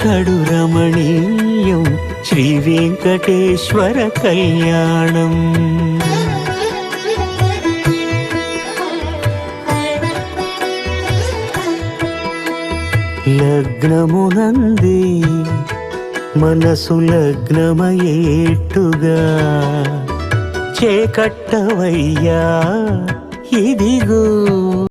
కడు రమణీయం శ్రీ వెంకటేశ్వర కళ్యాణం. లగ్నమునంది మనసు లగ్నమయేట్టుగా చేకట్టవయ్యా ఇదిగో